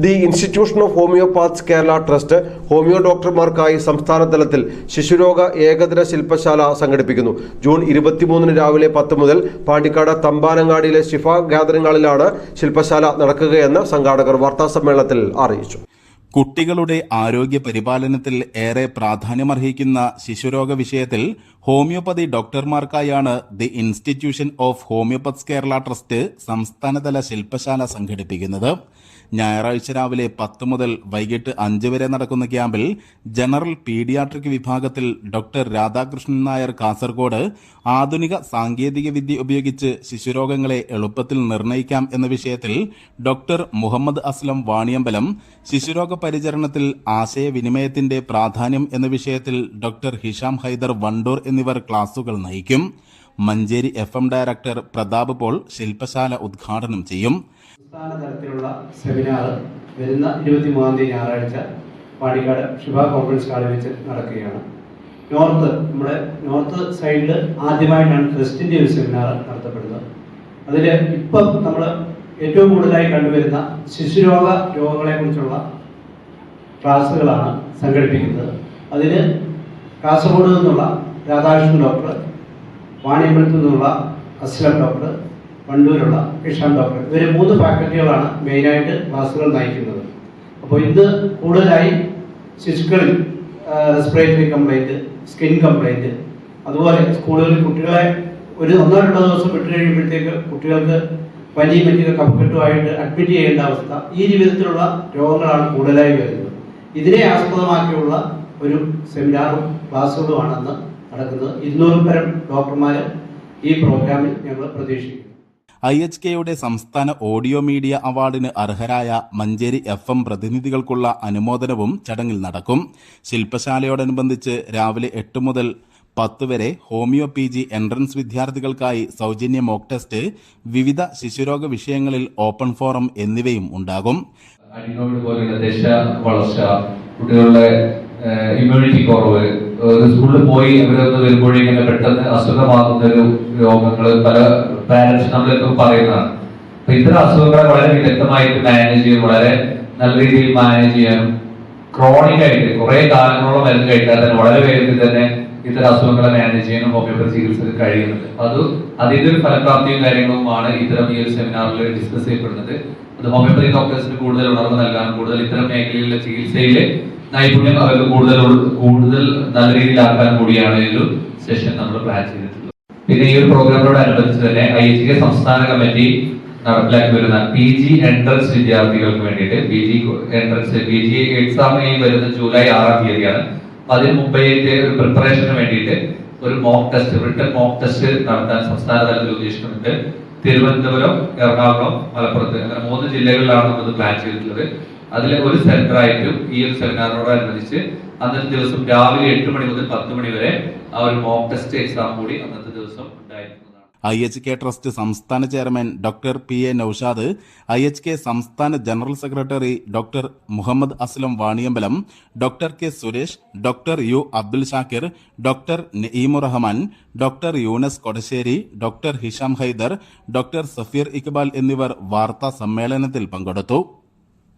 The institution of homoeopaths Kerala trust homoeo ഡോക്ടർമാർക്കായി സംസ്ഥാന തലത്തിൽ ശിശുരോഗ ഏകദിന ശില്പശാല സംഘടിപ്പിക്കുന്നു. ജൂൺ ഇരുപത്തിമൂന്നിന് രാവിലെ പത്ത് മുതൽ പാണ്ടിക്കാട് തമ്പാനങ്ങാടിയിലെ ശിഫ ഗാദറിംഗ് ഹാളിലാണ് ശില്പശാല നടക്കുകയെന്ന് സംഘാടകർ വാർത്താസമ്മേളനത്തിൽ അറിയിച്ചു. കുട്ടികളുടെ ആരോഗ്യ പരിപാലനത്തിൽ ഏറെ പ്രാധാന്യമർഹിക്കുന്ന ശിശുരോഗ വിഷയത്തിൽ homoeopathy ഡോക്ടർമാർക്കായാണ് the institution of homoeopaths Kerala trust സംസ്ഥാനതല ശില്പശാല സംഘടിപ്പിക്കുന്നത്. ഞായറാഴ്ച രാവിലെ പത്ത് മുതൽ വൈകിട്ട് അഞ്ച് വരെ നടക്കുന്ന ക്യാമ്പിൽ ജനറൽ പീഡിയാട്രിക് വിഭാഗത്തിൽ ഡോക്ടർ രാധാകൃഷ്ണൻ നായർ കാസർഗോഡ് ആധുനിക സാങ്കേതിക വിദ്യ ഉപയോഗിച്ച് ശിശുരോഗങ്ങളെ എളുപ്പത്തിൽ നിർണയിക്കാം എന്ന വിഷയത്തിൽ ഡോക്ടർ മുഹമ്മദ് അസ്ലം വാണിയമ്പലം ശിശുരോഗ പരിചരണത്തിൽ ആശയവിനിമയത്തിന്റെ പ്രാധാന്യം എന്ന വിഷയത്തിൽ ഡോക്ടർ ഹിഷാം ഹൈദർ വണ്ടൂർ എന്നിവർ ക്ലാസുകൾ നയിക്കും. Manjeri F director Prathap Paul ശില്പശാല ഉദ്ഘാടനം ചെയ്യും. സംസ്ഥാന തലത്തിലുള്ള സെമിനാർ വരുന്ന ഇരുപത്തിമൂന്നാം തീയതി ഞായറാഴ്ച പാടിക്കാട് ശിവ കോൺഫറൻസ് ഹാളിൽ വെച്ച് നടക്കുകയാണ്. നോർത്ത് നമ്മുടെ നോർത്ത് സൈഡിൽ ആദ്യമായിട്ടാണ് ട്രസ്റ്റിന്റെ ഒരു സെമിനാർ നടത്തപ്പെടുന്നത്. അതിൽ ഇപ്പം നമ്മൾ ഏറ്റവും കൂടുതലായി കണ്ടുവരുന്ന ശിശുരോഗ രോഗങ്ങളെക്കുറിച്ചുള്ള ക്ലാസ്സുകളാണ് സംഘടിപ്പിക്കുന്നത്. അതിൽ കാസർഗോഡ് നിന്നുള്ള രാധാകൃഷ്ണൻ ഡോക്ടർ വാണിയമ്പലത്തു നിന്നുള്ള അസ്ലം ഡോക്ടർ വണ്ടൂരുള്ള ഇഷാൻ ഡോക്ടർ ഇവർ മൂന്ന് ഫാക്കൽറ്റികളാണ് മെയിനായിട്ട് ക്ലാസ്സുകൾ നയിക്കുന്നത്. അപ്പോൾ ഇത് കൂടുതലായി ശിശുക്കളിൽ റെസ്പിറേറ്ററി കംപ്ലൈന്റ് സ്കിൻ കംപ്ലൈന്റ് അതുപോലെ സ്കൂളുകളിൽ കുട്ടികളെ ഒരു ഒന്നോ രണ്ടോ ദിവസം വിട്ടു കഴിയുമ്പോഴത്തേക്ക് കുട്ടികൾക്ക് പനിയും മറ്റൊക്കെ കഫക്കെട്ടുമായിട്ട് അഡ്മിറ്റ് ചെയ്യേണ്ട അവസ്ഥ ഈ രീതിയിലുള്ള രോഗങ്ങളാണ് കൂടുതലായി വരുന്നത്. ഇതിനെ ആസ്പദമാക്കിയുള്ള ഒരു സെമിനാറും ക്ലാസ്സുകളുമാണ് അന്ന് നടക്കുന്നത്. ഇരുന്നൂറ് പരം ഡോക്ടർമാർ ഈ പ്രോഗ്രാമിൽ ഞങ്ങൾ പ്രതീക്ഷിക്കുന്നു. ഐ എച്ച് കെയുടെ സംസ്ഥാന ഓഡിയോ മീഡിയ അവാർഡിന് അർഹരായ മഞ്ചേരി എഫ് എം പ്രതിനിധികൾക്കുള്ള അനുമോദനവും ചടങ്ങിൽ നടക്കും. ശില്പശാലയോടനുബന്ധിച്ച് രാവിലെ എട്ട് മുതൽ പത്ത് വരെ ഹോമിയോ പി ജി എൻട്രൻസ് വിദ്യാർത്ഥികൾക്കായി സൗജന്യ മോക്ക് ടെസ്റ്റ് വിവിധ ശിശുരോഗ വിഷയങ്ങളിൽ ഓപ്പൺ ഫോറം എന്നിവയും ഉണ്ടാകും. വളർച്ച കുട്ടികളുടെ ഇമ്മ്യൂണിറ്റി കുറവ് സ്കൂളിൽ പോയി അവരൊന്ന് വരുമ്പോഴേ ഇങ്ങനെ പെട്ടെന്ന് അസുഖമാകുന്ന ഒരു രോഗങ്ങൾ പല പാരന്റ്സ് നമ്മളൊക്കെ പറയുന്നതാണ്. അപ്പൊ ഇത്തരം അസുഖങ്ങളെ വളരെ വിദഗ്ധമായിട്ട് മാനേജ് ചെയ്യാൻ വളരെ നല്ല രീതിയിൽ മാനേജ് ചെയ്യാനും ക്രോണിക് ആയിട്ട് കുറെ കാലങ്ങളോളം മരുന്ന് കഴിക്കാൻ തന്നെ വളരെ വേഗത്തിൽ തന്നെ ഇത്തരം അസുഖങ്ങളെ മാനേജ് ചെയ്യാനും ഹോമിയോപ്പതി ചികിത്സയിൽ കഴിയുന്നുണ്ട്. അത് അതിന്റെ ഒരു ഫലപ്രാപ്തിയും കാര്യങ്ങളുമാണ് ഇത്തരം ഈ ഒരു സെമിനാറിൽ ഡിസ്കസ് ചെയ്യപ്പെടുന്നത്. അത് ഹോമിയോപ്പതി ഡോക്ടേഴ്സിന് കൂടുതൽ ഉണർവ് നൽകാനും കൂടുതൽ ഇത്തരം മേഖലയിലെ ചികിത്സയിലെ നൈപുണ്യം അവർക്ക് കൂടുതൽ കൂടുതൽ നല്ല രീതിയിൽ ആക്കാൻ കൂടിയാണ് ഈ ഒരു സെഷൻ നമ്മൾ പ്ലാൻ ചെയ്തിട്ടുള്ളത്. പിന്നെ ഈ ഒരു പ്രോഗ്രാമിനോടനുബന്ധിച്ച് തന്നെ ഐ എച്ച് കെ സംസ്ഥാന കമ്മിറ്റി നടപ്പിലാക്കി വരുന്ന പി ജി എൻട്രൻസ് വിദ്യാർത്ഥികൾക്ക് വേണ്ടിയിട്ട് P G entrance P G exam ഈ വരുന്ന ജൂലൈ ആറാം തീയതിയാണ്. അതിന് മുമ്പേത്തെ ഒരു പ്രിപ്പറേഷന് വേണ്ടിയിട്ട് ഒരു mock test written mock test നടത്താൻ സംസ്ഥാന തലത്തിൽ ഉദ്ദേശിക്കുന്നുണ്ട്. തിരുവനന്തപുരം എറണാകുളം മലപ്പുറത്ത്. അങ്ങനെ മൂന്ന് ജില്ലകളിലാണ് നമ്മൾ പ്ലാൻ ചെയ്തിട്ടുള്ളത്. അതിലെ ഒരു സെന്ററായിട്ടും ഈ ഒരു സെമിനാറിനോടനുബന്ധിച്ച് അന്നത്തെ ദിവസം രാവിലെ എട്ട് മണി മുതൽ പത്ത് മണി വരെ ആ ഒരു മോക്ക് ടെസ്റ്റ് എക്സാം കൂടി അന്നത്തെ ദിവസം ഉണ്ടായിരിക്കുന്നതാണ്. ഐ എച്ച് കെ ട്രസ്റ്റ് സംസ്ഥാന chairman doctor P A Naushad I H K സംസ്ഥാന general secretary doctor Muhammad Aslam Vaniyambalam doctor K Suresh doctor U Abdul Shakir doctor Naeemu Rahman doctor Yunus Kodassery doctor Hisham Haider doctor Safeer Iqbal എന്നിവർ വാർത്താ സമ്മേളനത്തിൽ പങ്കെടുത്തു.